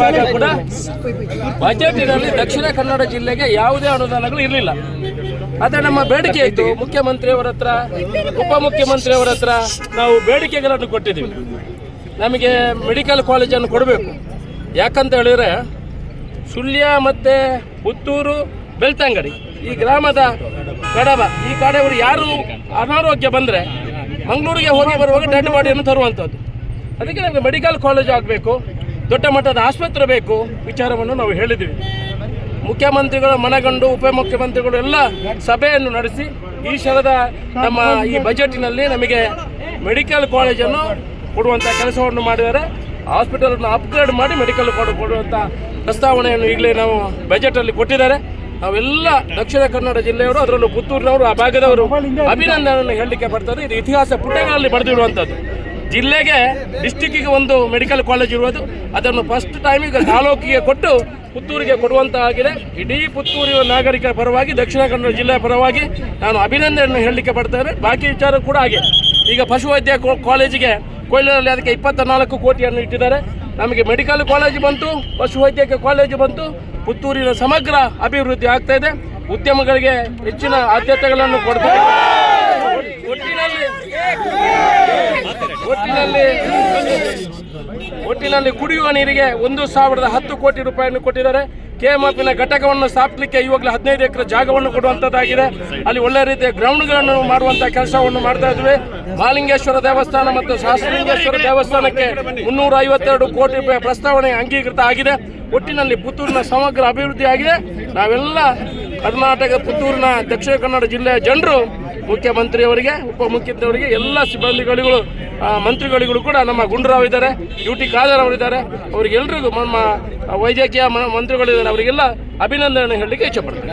ಬಂದಾಗ ಕೂಡ ಬಜೆಟಿನಲ್ಲಿ ದಕ್ಷಿಣ ಕನ್ನಡ ಜಿಲ್ಲೆಗೆ ಯಾವುದೇ ಅನುದಾನಗಳು ಇರಲಿಲ್ಲ. ಆದರೆ ನಮ್ಮ ಬೇಡಿಕೆ ಇತ್ತು. ಮುಖ್ಯಮಂತ್ರಿಯವರ ಹತ್ರ ಉಪಮುಖ್ಯಮಂತ್ರಿಯವರ ಹತ್ರ ನಾವು ಬೇಡಿಕೆಗಳನ್ನು ಕೊಟ್ಟಿದ್ದೀವಿ. ನಮಗೆ ಮೆಡಿಕಲ್ ಕಾಲೇಜನ್ನು ಕೊಡಬೇಕು. ಯಾಕಂತ ಹೇಳಿದ್ರೆ ಸುಳ್ಯ ಮತ್ತು ಪುತ್ತೂರು ಬೆಳ್ತಂಗಡಿ ಈ ಗ್ರಾಮದ ಕಡಬ ಈ ಕಡೆಯವರು ಯಾರು ಅನಾರೋಗ್ಯ ಬಂದರೆ ಮಂಗಳೂರಿಗೆ ಹೋಗಿ ಬರುವಾಗ ಡೆಡ್ ಬಾಡಿಯನ್ನು ತರುವಂಥದ್ದು. ಅದಕ್ಕೆ ನಮಗೆ ಮೆಡಿಕಲ್ ಕಾಲೇಜ್ ಆಗಬೇಕು, ದೊಡ್ಡ ಮಟ್ಟದ ಆಸ್ಪತ್ರೆ ಬೇಕು ವಿಚಾರವನ್ನು ನಾವು ಹೇಳಿದ್ದೀವಿ. ಮುಖ್ಯಮಂತ್ರಿಗಳ, ಮನಗಂಡು ಉಪಮುಖ್ಯಮಂತ್ರಿಗಳು ಎಲ್ಲ ಸಭೆಯನ್ನು ನಡೆಸಿ ಈ ಸಲದ ನಮ್ಮ ಈ ಬಜೆಟಿನಲ್ಲಿ ನಮಗೆ ಮೆಡಿಕಲ್ ಕಾಲೇಜನ್ನು ಕೊಡುವಂಥ ಕೆಲಸವನ್ನು ಮಾಡಿದ್ದಾರೆ. ಹಾಸ್ಪಿಟಲನ್ನು ಅಪ್ಗ್ರೇಡ್ ಮಾಡಿ ಮೆಡಿಕಲ್ ಕಾಲೇಜ್ ಕೊಡುವಂಥ ಪ್ರಸ್ತಾವನೆಯನ್ನು ಈಗಲೇ ನಾವು ಬಜೆಟಲ್ಲಿ ಕೊಟ್ಟಿದ್ದಾರೆ. ನಾವೆಲ್ಲ ದಕ್ಷಿಣ ಕನ್ನಡ ಜಿಲ್ಲೆಯವರು, ಅದರಲ್ಲೂ ಪುತ್ತೂರಿನವರು, ಆ ಭಾಗದವರು ಅಭಿನಂದನೆಯನ್ನು ಹೇಳಲಿಕ್ಕೆ ಬರ್ತಾರೆ ಇದು ಇತಿಹಾಸ ಪುಟಗಳಲ್ಲಿ ಬರೆದಿರುವಂಥದ್ದು. ಜಿಲ್ಲೆಗೆ ಡಿಸ್ಟಿಕ್ಕಿಗೆ ಒಂದು ಮೆಡಿಕಲ್ ಕಾಲೇಜ್ ಇರುವುದು. ಅದನ್ನು ಫಸ್ಟ್ ಟೈಮ್ ಈಗ ತಾಲೂಕಿಗೆ ಕೊಟ್ಟು ಪುತ್ತೂರಿಗೆ ಕೊಡುವಂತಾಗಿದೆ ಇಡೀ ಪುತ್ತೂರಿನ ನಾಗರಿಕರ ಪರವಾಗಿ, ದಕ್ಷಿಣ ಕನ್ನಡ ಜಿಲ್ಲೆಯ ಪರವಾಗಿ ನಾನು ಅಭಿನಂದನೆಯನ್ನು ಹೇಳಲಿಕ್ಕೆ ಪಡ್ತೇನೆ ಬಾಕಿ ವಿಚಾರ ಕೂಡ ಹಾಗೆ. ಈಗ ಪಶುವೈದ್ಯ ಕಾಲೇಜಿಗೆ ಕೊಯ್ಲೂರಲ್ಲಿ ಅದಕ್ಕೆ ಇಪ್ಪತ್ತ ನಾಲ್ಕು ಕೋಟಿಯನ್ನು ಇಟ್ಟಿದ್ದಾರೆ. ನಮಗೆ ಮೆಡಿಕಲ್ ಕಾಲೇಜ್ ಬಂತು, ಪಶುವೈದ್ಯಕೀಯ ಕಾಲೇಜ್ ಬಂತು. ಪುತ್ತೂರಿನ ಸಮಗ್ರ ಅಭಿವೃದ್ಧಿ ಆಗ್ತಾ ಇದೆ. ಉದ್ಯಮಗಳಿಗೆ ಹೆಚ್ಚಿನ ಆದ್ಯತೆಗಳನ್ನು ಕೊಡ್ತಾರೆ ಒಟ್ಟಿನಲ್ಲಿ ಒಟ್ಟಿನಲ್ಲಿ ಒಟ್ಟಿನಲ್ಲಿ ಕುಡಿಯುವ ನೀರಿಗೆ ಒಂದು ಸಾವಿರದ ಹತ್ತು ಕೋಟಿ ರೂಪಾಯಿಯನ್ನು ಕೊಟ್ಟಿದ್ದಾರೆ. ಕೆಎಂಎಫ್ನ ಘಟಕವನ್ನು ಸ್ಥಾಪಿಸಲಿಕ್ಕೆ ಇವಾಗಲೇ ಹದಿನೈದು ಎಕರೆ ಜಾಗವನ್ನು ಕೊಡುವಂಥದ್ದಾಗಿದೆ ಅಲ್ಲಿ ಒಳ್ಳೆ ರೀತಿಯ ಗ್ರೌಂಡ್ಗಳನ್ನು ಮಾಡುವಂಥ ಕೆಲಸವನ್ನು ಮಾಡ್ತಾ ಇದ್ವಿ. ಮಾಲಿಂಗೇಶ್ವರ ದೇವಸ್ಥಾನ ಮತ್ತು ಸಹಸ್ರಲಿಂಗೇಶ್ವರ ದೇವಸ್ಥಾನಕ್ಕೆ ಮುನ್ನೂರ ಐವತ್ತೆರಡು ಕೋಟಿ ರೂಪಾಯಿ ಪ್ರಸ್ತಾವನೆ ಅಂಗೀಕೃತ ಆಗಿದೆ. ಒಟ್ಟಿನಲ್ಲಿ ಪುತ್ತೂರಿನ ಸಮಗ್ರ ಅಭಿವೃದ್ಧಿ ಆಗಿದೆ. ನಾವೆಲ್ಲ ಕರ್ನಾಟಕ ಪುತ್ತೂರಿನ ದಕ್ಷಿಣ ಕನ್ನಡ ಜಿಲ್ಲೆಯ ಜನರು, ಮುಖ್ಯಮಂತ್ರಿಯವರಿಗೆ ಉಪಮುಖ್ಯಮಂತ್ರಿಯವರಿಗೆ ಎಲ್ಲ ಸಿಬ್ಬಂದಿಗಳಿಗೂ ಆ, ಮಂತ್ರಿಗಳಿಗೂ ಕೂಡ ನಮ್ಮ ಗುಂಡ್ರಾವ್ ಇದ್ದಾರೆ ಯು ಟಿ ಖಾದರ್ ಅವರಿದ್ದಾರೆ ಅವರಿಗೆಲ್ಲರಿಗೂ ನಮ್ಮ ವೈದ್ಯಕೀಯ ಮಂತ್ರಿಗಳಿದ್ದಾರೆ ಅವರಿಗೆಲ್ಲ ಅಭಿನಂದನೆ ಹೇಳಲಿಕ್ಕೆ ಇಚ್ಛೆಪಡ್ತೀನಿ